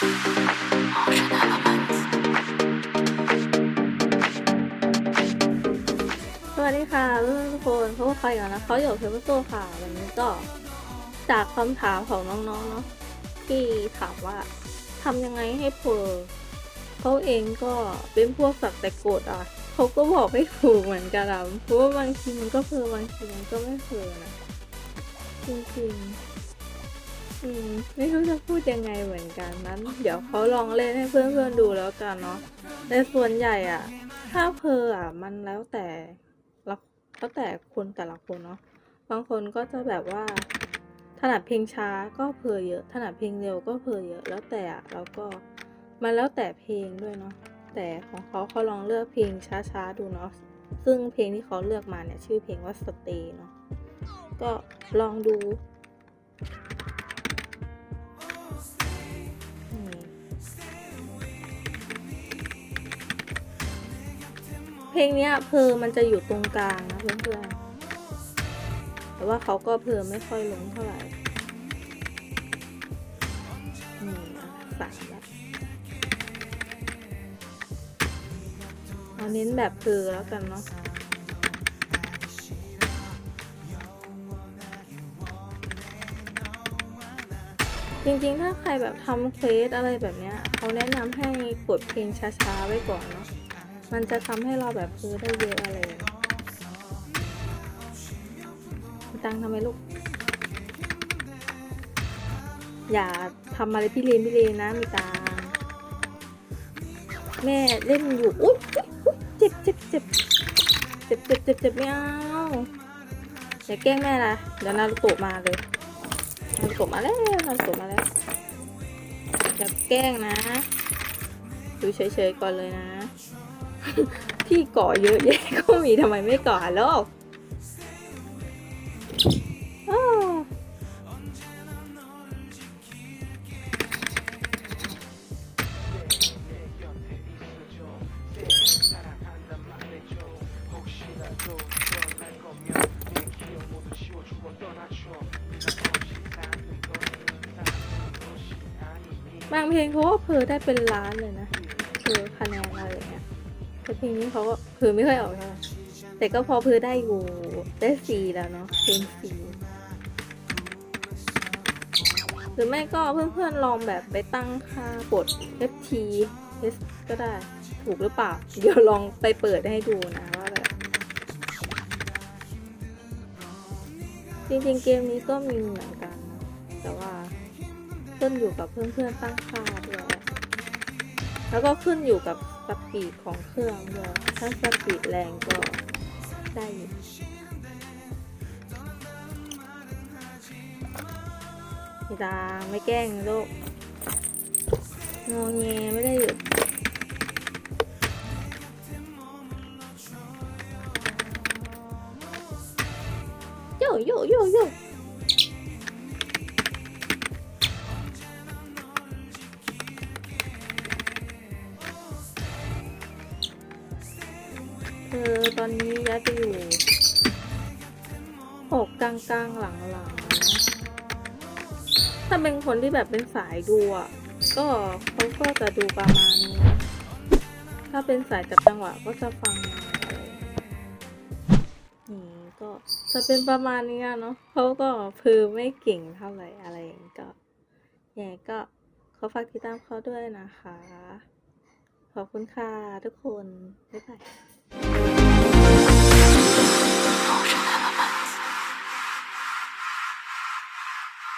สวัสดีค่ะทุกคนพวกใครกันนะเขาอยู่เพเปอร์โซค่ะวันนี้ก็จากคำถามของน้องๆเนาะที่ถามว่าทำยังไงให้เพอเขาเองก็เป็นพวกสักแต่โกดอะเขาก็บอกไม่ถูกเหมือนกันอะเพราะว่าบางทีมันก็เพอบางทีมันก็ไม่เพอนะจริงๆ อืมไม่รู้จะพูดยังไงเหมือนกันนั้น เดี๋ยวเขาลองเล่นให้เพื่อนๆดูแล้วกันเนาะแต่ส่วนใหญ่อะ ถ้าเพออะ มันแล้วแต่ละแล้วแต่คนแต่ละคนเนาะบางคนก็จะแบบว่า ถนัดเพลงช้าก็เพอเยอะ ถนัดเพลงเร็วก็เพอเยอะ แล้วแต่อะแล้วก็มันแล้วแต่เพลงด้วยเนาะแต่ของเขาเขาลองเลือกเพลงช้าๆดูเนาะซึ่งเพลงที่เขาเลือกมาเนี่ยชื่อเพลงว่าสเตย์เนาะก็ลองดู เพลงนี้เพอมันจะอยู่ตรงกลางนะเพื่อนๆ แต่ว่าเขาก็เพอไม่ค่อยลงเท่าไหร่นี่นะใส่แล้วเอาเน้นแบบเพอแล้วกันเนาะจริงๆ ถ้าใครแบบทำเควสอะไรแบบเนี้ย เขาแนะนำให้กดเพลงช้าๆ ไว้ก่อนเนาะ มันจะทำให้เราแบบเพอได้เยอะอะไรมีตังทำไมลูก อย่าทำอะไรพี่เลนพี่เลนนะมีตังแม่เล่นอยู่อุ๊ยอุ๊ยอุ๊ยเจ็บเจ็บเจ็บเจ็บเจ็บเจ็บเจ็บไม่เอาอย่าแกล้งแม่นะเดี๋ยวนารุโตะมาเลยนารุโตะมาแล้วนารุโตะมาแล้วอย่าแกล้งนะ ดูเฉยๆก่อนเลยนะ พี่ก่อเยอะแยะก็มีทำไมไม่ก่อโลกบางเพลงเขาก็เพอได้เป็นล้านเลยนะเพอคะแนนอะไรอย่าง เพลงนี้เขาก็เพือไม่ค่อยออกเท่าไหร่แต่ก็พอเพือได้อยู่ได้สี่แล้วเนาะเพลงสี่หรือไม่ก็เพื่อนๆลองแบบไปตั้งค่ากด FT S ก็ได้ถูกหรือเปล่า เดี๋ยวลองไปเปิดให้ดูนะว่าแบบ จริงๆเกมนี้ก็มีเหมือนกัน แต่ว่าขึ้นอยู่กับเพื่อนๆตั้งค่าด้วย แล้วก็ขึ้นอยู่กับสปีดของเครื่องด้วยถ้าสปีดแรงก็ได้ไม่ตาไม่แกล้งนะลูกงอแงไม่ได้หยุดโยโยโยโย คือตอนนี้ย้ายไปอยู่อกกลางกลางๆหลังหลังๆ ถ้าเป็นคนที่แบบเป็นสายดูอะ ก็เขาก็จะดูประมาณนี้ ถ้าเป็นสายจับจังหวะก็จะฟังอะไรนี่ก็จะเป็นประมาณนี้เนาะเขาก็พือไม่เก่งเท่าไหร่อะไรอย่างนี้ก็ยังไงก็ขอฝากติดตามเขาด้วยนะคะ ขอบคุณค่ะทุกคน บ๊ายบาย Thank you